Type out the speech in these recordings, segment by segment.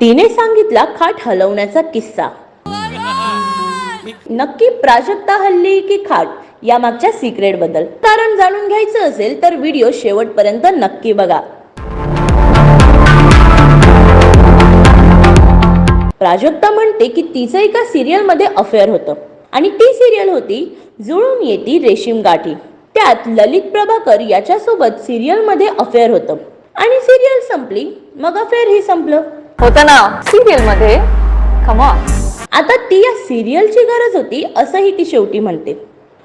तिने सांगितला खाट हलवण्याचा किस्सा. नक्की प्राजक्ता हल्ली की खाट? या मागच्या सिक्रेटबद्दल. कारण जाणून घ्यायचं असेल तर व्हिडिओ शेवटपर्यंत नक्की बघा. प्राजक्ता म्हणते की तिचं एका सिरियलमध्ये अफेअर होतं. आणि ती सिरियल होती जुळून येती रेशीम गाठी. त्यात ललित प्रभाकर याच्यासोबत सिरियलमध्ये अफेअर होतं. आणि सिरियल संपली मग अफेअर ही संपलं. होतं ना? सिरियलमध्ये कमा आता ती या सिरियलची गरज होती असंही ती शेवटी म्हणते.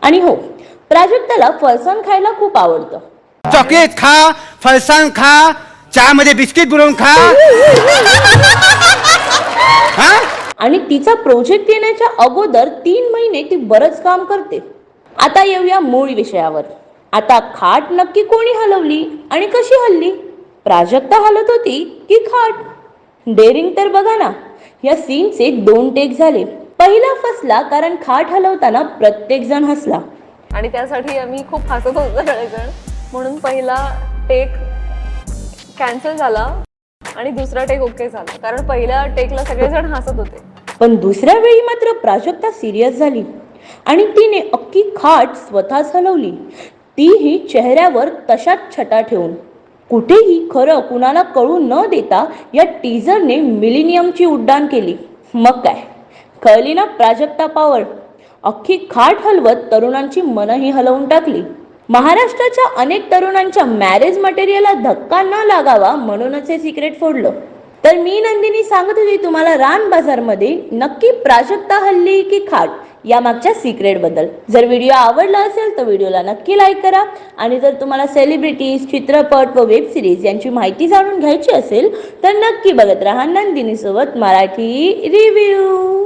आणि हो प्राजक्ताला फरसाण खायला खूप आवडतं. चॉकलेट खा फरसाण खा चहामध्ये बिस्किट बुडवून खा. हा? आणि तिचा प्रोजेक्ट येण्याच्या अगोदर तीन महिने ती बरंच काम करते. आता येऊया मूळ विषयावर. आता खाट नक्की कोणी हलवली आणि कशी हल्ली? प्राजक्ता हलत होती की खाट? डेअरिंग तर बघा ना. या सीनचे दोन टेक झाले. पहिला फसला कारण खाट हलवताना प्रत्येक जण हसला. आणि त्यासाठी आम्ही खूप हसत होतो सगळेजण. म्हणून पहिला टेक कॅन्सल झाला आणि दुसरा टेक ओके झाला. कारण पहिल्या टेकला सगळेजण हसत होते. पण दुसऱ्या वेळी मात्र प्राजक्ता सिरियस झाली. आणि तिने अख्खी खाट स्वतःच हलवली. तीही चेहऱ्यावर तशाच छटा ठेवून. कुठेही खरं कुणाला कळू न देता या टीझरने मिलिनियमची उड्डाण केली. मग काय? कळली ना प्राजक्ता पावर? अख्खी खाट हलवत तरुणांची मनही हलवून टाकली. महाराष्ट्राच्या अनेक तरुणांच्या मॅरेज मटेरियलला धक्का न लागावा म्हणूनच हे सिक्रेट फोडलं. तर मी नंदिनी सांगत होती तुम्हाला रान बाजारमध्ये नक्की प्राजक्ता हल्ली की खाट या मागच्या सिक्रेटबद्दल. जर व्हिडिओ आवडला असेल तर व्हिडिओला नक्की लाईक करा. आणि जर तुम्हाला सेलिब्रिटीज चित्रपट व वेब सिरीज यांची माहिती जाणून घ्यायची असेल तर नक्की बघत राहा नंदिनी सोबत मराठी रिव्ह्यू